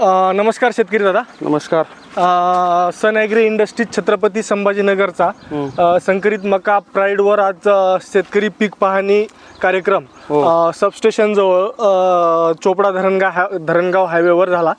अ, नमस्कार शेतकरी दादा. नमस्कार. अ, सन ॲग्री इंडस्ट्रीज छत्रपती संभाजीनगरचा अ, संकरित मका प्राईडवर आज अ, शेतकरी पीक पाहणी कार्यक्रम. हो. अ, सबस्टेशनजवळ अ, चोपडा धरणगाव हा- धरणगाव हायवेवर झाला.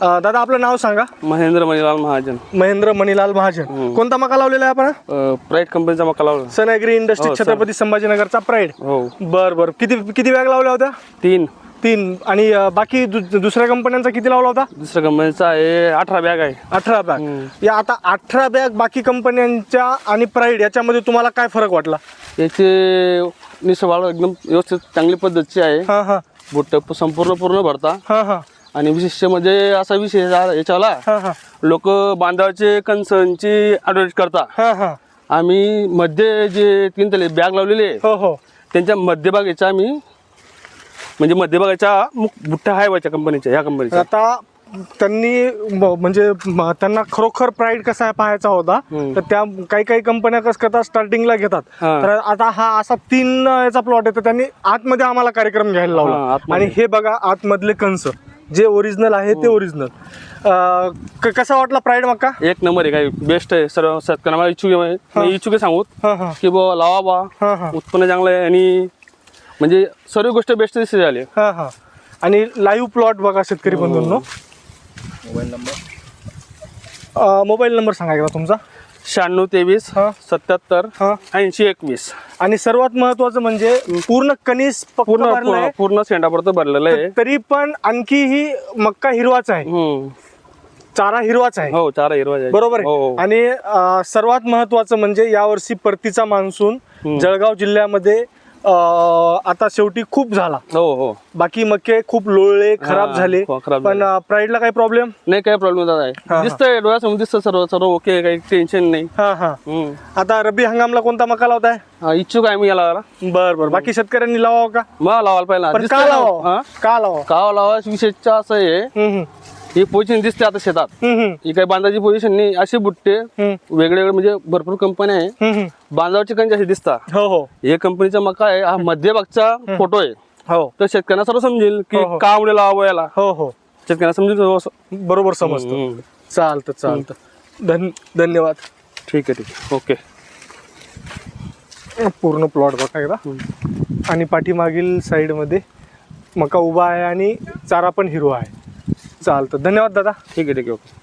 अ, दादा आपलं नाव सांगा. महेंद्र मणिलाल महाजन. महेंद्र मणिलाल महाजन. कोणता मका लावलेला आहे आपण प्राईट कंपनीचा मका लावला. सन ॲग्री इंडस्ट्रीज हो. छत्रपती संभाजीनगरचा प्राईड हो. बर बर. किती किती बॅग लावल्या होत्या? तीन. तीन. आणि अ, बाकी दु- दुसऱ्या कंपन्यांचा किती लावला होता? दुसऱ्या कंपनीचा आहे अठरा बॅग आहे. अठरा बॅग या आता अठरा बॅग बाकी कंपन्यांच्या आणि प्राईड याच्यामध्ये तुम्हाला काय फरक वाटला? याचे निसवाळ एकदम व्यवस्थित चांगली पद्धतीची आहे. हा हा. बुट्ट संपूर्ण पूर्ण भरता. हा हा. आणि विशेष म्हणजे असा विषय झा- याच्यावाला हा हा. लोक बांधावचे कणसांची ॲडव्हर्टाईज करता. हा हा. आम्ही मध्ये जे तीन तले बॅग लावलेले आहे, हो हो. त्यांच्या मध्यभागाच्या आम्ही म्हणजे मध्यभागाच्या मुख- बुट्ट्या आहे वाच्या कंपनीच्या ह्या कंपनीच्या आता त्यांनी म- म्हणजे म- त्यांना खरोखर प्राईड कसा आहे पाहायचा होता हम्म. तर त्या काही काही कंपन्या कसं करतात स्टार्टिंगला घेतात. हा. तर आता हा असा तीन याचा प्लॉट आहे तर त्यांनी आतमध्ये आम्हाला कार्यक्रम घ्यायला हा, लावला आतमध्ये. आणि हे बघा आतमधले कंस जे ओरिजिनल आहे ते ओरिजिनल कसा वाटला प्राईड मक्का? एक नंबर आहे काय बेस्ट आहे सर्व शेतकऱ्यांना इच्छुक आहे मी इच्छुक आहे सांगू. हा हा. की बुवा लावा बा हा हा. उत्पन्न चांगलं आहे आणि म्हणजे सर्व गोष्ट बेस्ट दिसते झाली. हा हा. आणि लाईव्ह प्लॉट बघा शेतकरी बंधूंनो. मोबाईल मोबाईल नंबर सांगा एकदा तुमचा. शहाण्णव तेवीस हा. सत्याहत्तर हा. ऐंशी एकवीस. आणि सर्वात महत्वाचं म्हणजे पूर्ण कणीस पक्क पूर्ण भरलाय. पूर्ण- सेंडापर्यंत भरलेलं आहे. तरी पण आणखीही मक्का हिरवाच आहे. हम्म. चारा हिरवाच आहे. हो चारा हिरवा आहे. बरोबर हो आहे. हो. आणि अं, सर्वात महत्वाचं म्हणजे यावर्षी परतीचा मान्सून जळगाव जिल्ह्यामध्ये आता शेवटी खूप झाला. हो हो. बाकी मक्के खूप लोळले खराब हा, झाले खराब पण प्राईडला काही प्रॉब्लेम नाही काय प्रॉब्लेम आहे हा. दिसतंय डोळ्यासमोर दिसतं सर्व सर्व ओके काही टेन्शन नाही. हा हा. हम्म. आता रब्बी हंगामला कोणता मका लावताय? हा, इच्छुक आहे मी याला बर बर. बाकी शेतकऱ्यांनी लावावं का? मग लावायला पाहिजे पण का? लावावं? हा? का लावावं? का लावा विशेष असं आहे. हम्म, हम्म. ही पोझिशन दिसते आता शेतात. हम्म. ही काही बांधाची पोझिशन नाही असे बुट्टे वेगळे वेगळे म्हणजे भरपूर कंपन्या आहे. हम्म, हम्म. बांधावरचे कंचे असे दिसतात. हो हो. हे कंपनीचा मका आहे? हा मध्यभागचा फोटो आहे. हो. तर शेतकऱ्यांना सर्व समजेल की हो, हो. का लावा याला. हो हो. शेतकऱ्यांना समजेल सर्व असं. बरोबर समजतो. हम्म. चालतं चालतं. धन धन्यवाद. ठीक आहे ठीक आहे. ओके. पूर्ण प्लॉट बघा एकदा. आणि पाठीमागील साईडमध्ये मका उभा आहे आणि चारा पण हिरवा आहे. चालतं. धन्यवाद दादा. ठीक आहे ठीक आहे ओके.